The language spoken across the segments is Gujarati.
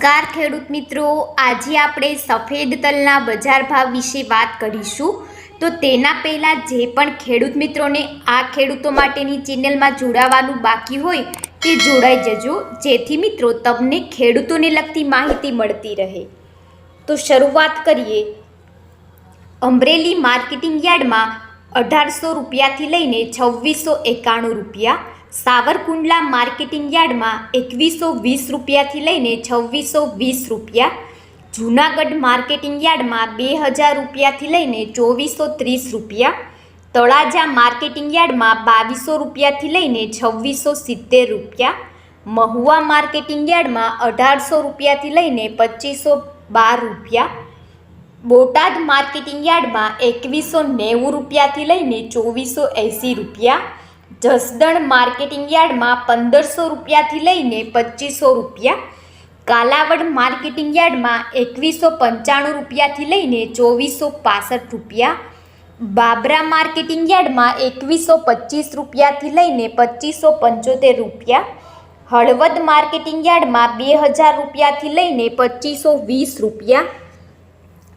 નમસ્કાર, ખેડૂત મિત્રો. આજે આપણે સફેદ તલના બજાર ભાવ વિશે વાત કરીશું. તો તેના પહેલાં જે પણ ખેડૂત મિત્રોને આ ખેડૂતો માટેની ચેનલમાં જોડાવાનું બાકી હોય તે જોડાઈ જજો. જેથી મિત્રો તમને ખેડૂતોને લગતી માહિતી મળતી રહે. તો શરૂઆત કરીએ. અમરેલી માર્કેટિંગ યાર્ડમાં અઢારસો રૂપિયાથી લઈને છવ્વીસો એકાણું રૂપિયા સાવરકુંડલા માર્કેટિંગ યાર્ડમાં એકવીસો વીસ રૂપિયાથી લઈને છવ્વીસો વીસ રૂપિયા, જૂનાગઢ માર્કેટિંગ યાર્ડમાં બે હજાર રૂપિયાથી લઈને ચોવીસો ત્રીસ રૂપિયા, તળાજા માર્કેટિંગ યાર્ડમાં બાવીસો રૂપિયાથી લઈને છવ્વીસો સિત્તેર રૂપિયા, મહુવા માર્કેટિંગ યાર્ડમાં અઢારસો રૂપિયાથી લઈને પચીસો બાર રૂપિયા, બોટાદ માર્કેટિંગ યાર્ડમાં એકવીસો નેવું રૂપિયાથી લઈને ચોવીસો એંસી રૂપિયા જસદણ માર્કેટિંગ યાર્ડમાં પંદરસો રૂપિયાથી લઈને પચીસો રૂપિયા, કાલાવડ માર્કેટિંગ યાર્ડમાં એકવીસો પંચાણું રૂપિયાથી લઈને ચોવીસો પાસઠ રૂપિયા, બાબરા માર્કેટિંગ યાર્ડમાં એકવીસો પચીસ રૂપિયાથી લઈને પચીસો પંચોતેર રૂપિયા, હળવદ માર્કેટિંગ યાર્ડમાં બે હજાર રૂપિયાથી લઈને પચીસો વીસ રૂપિયા,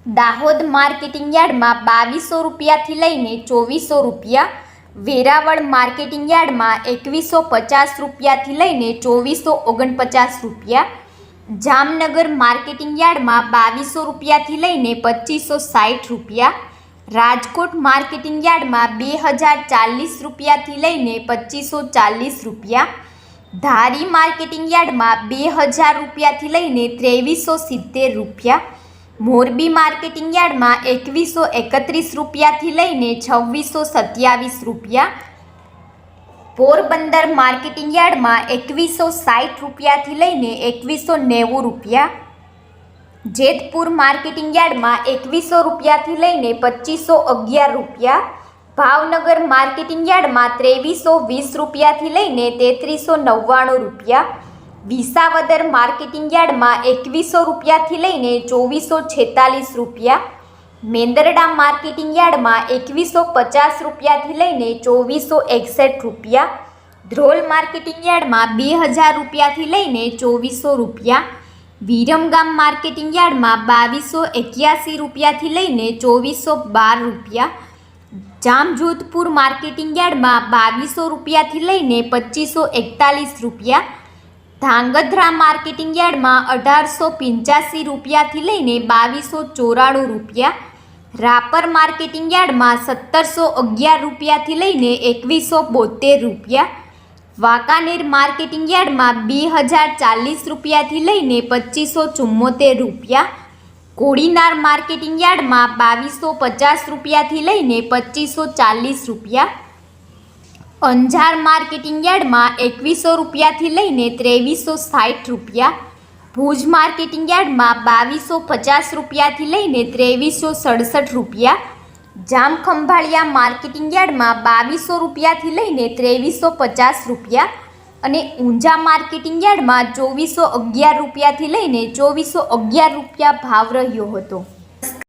દાહોદ માર્કેટિંગ યાર્ડમાં બાવીસો રૂપિયાથી લઈને ચોવીસો રૂપિયા વેરાવળ માર્કેટિંગ યાર્ડમાં એકવીસો પચાસ રૂપિયાથી લઈને ચોવીસો ઓગણપચાસ રૂપિયા. જામનગર માર્કેટિંગ યાર્ડમાં બાવીસો રૂપિયાથી લઈને પચીસો સાઠ રૂપિયા. રાજકોટ માર્કેટિંગ યાર્ડમાં બે હજાર ચાલીસ રૂપિયાથી લઈને પચીસો ચાલીસ રૂપિયા. ધારી માર્કેટિંગ યાર્ડમાં બે હજાર રૂપિયાથી લઈને ત્રેવીસો સિત્તેર રૂપિયા. મોરબી માર્કેટિંગ યાર્ડમાં એકવીસો એકત્રીસ રૂપિયાથી લઈને છવ્વીસો સત્યાવીસ રૂપિયા. પોરબંદર માર્કેટિંગ યાર્ડમાં એકવીસો સાઠ રૂપિયાથી લઈને એકવીસો નેવું રૂપિયા. જેતપુર માર્કેટિંગ યાર્ડમાં એકવીસો રૂપિયાથી લઈને પચીસો અગિયાર રૂપિયા. ભાવનગર માર્કેટિંગ યાર્ડમાં ત્રેવીસો વીસ રૂપિયાથી લઈને તેત્રીસો નવ્વાણું રૂપિયા. વિસાવદર માર્કેટિંગ યાર્ડમાં એકવીસો રૂપિયાથી લઈને ચોવીસો છેતાલીસ રૂપિયા. મેંદરડા માર્કેટિંગ યાર્ડમાં એકવીસો પચાસ રૂપિયાથી લઈને ચોવીસો એકસઠ રૂપિયા. ધ્રોલ માર્કેટિંગ યાર્ડમાં બે હજાર રૂપિયાથી લઈને ચોવીસો રૂપિયા. વિરમગામ માર્કેટિંગ યાર્ડમાં બાવીસો એક્યાસી રૂપિયાથી લઈને ચોવીસો બાર રૂપિયા. જામજોધપુર માર્કેટિંગ યાર્ડમાં બાવીસો રૂપિયાથી લઈને પચીસો એકતાલીસ રૂપિયા. ધાંગધ્રા માર્કેટિંગ યાર્ડમાં અઢારસો પંચ્યાસી રૂપિયાથી લઈને બાવીસો ચોરાણું રૂપિયા. રાપર માર્કેટિંગ યાર્ડમાં સત્તરસો અગિયાર રૂપિયાથી લઈને એકવીસો બોતેર રૂપિયા. વાંકાનેર માર્કેટિંગ યાર્ડમાં બે હજાર ચાલીસ રૂપિયાથી લઈને પચીસો ચુમ્મોતેર રૂપિયા. કોડીનાર માર્કેટિંગ યાર્ડમાં બાવીસો પચાસ રૂપિયાથી લઈને પચીસો ચાલીસ રૂપિયા. અંજાર માર્કેટિંગ યાર્ડમાં એકવીસો રૂપિયાથી લઈને ત્રેવીસો સાઠ રૂપિયા. ભુજ માર્કેટિંગ યાર્ડમાં બાવીસો પચાસ રૂપિયાથી લઈને ત્રેવીસો સડસઠ રૂપિયા. જામખંભાળિયા માર્કેટિંગ યાર્ડમાં બાવીસો રૂપિયાથી લઈને ત્રેવીસો પચાસ રૂપિયા. અને ઊંઝા માર્કેટિંગ યાર્ડમાં ચોવીસો અગિયાર રૂપિયાથી લઈને ચોવીસો અગિયાર રૂપિયા ભાવ રહ્યો હતો.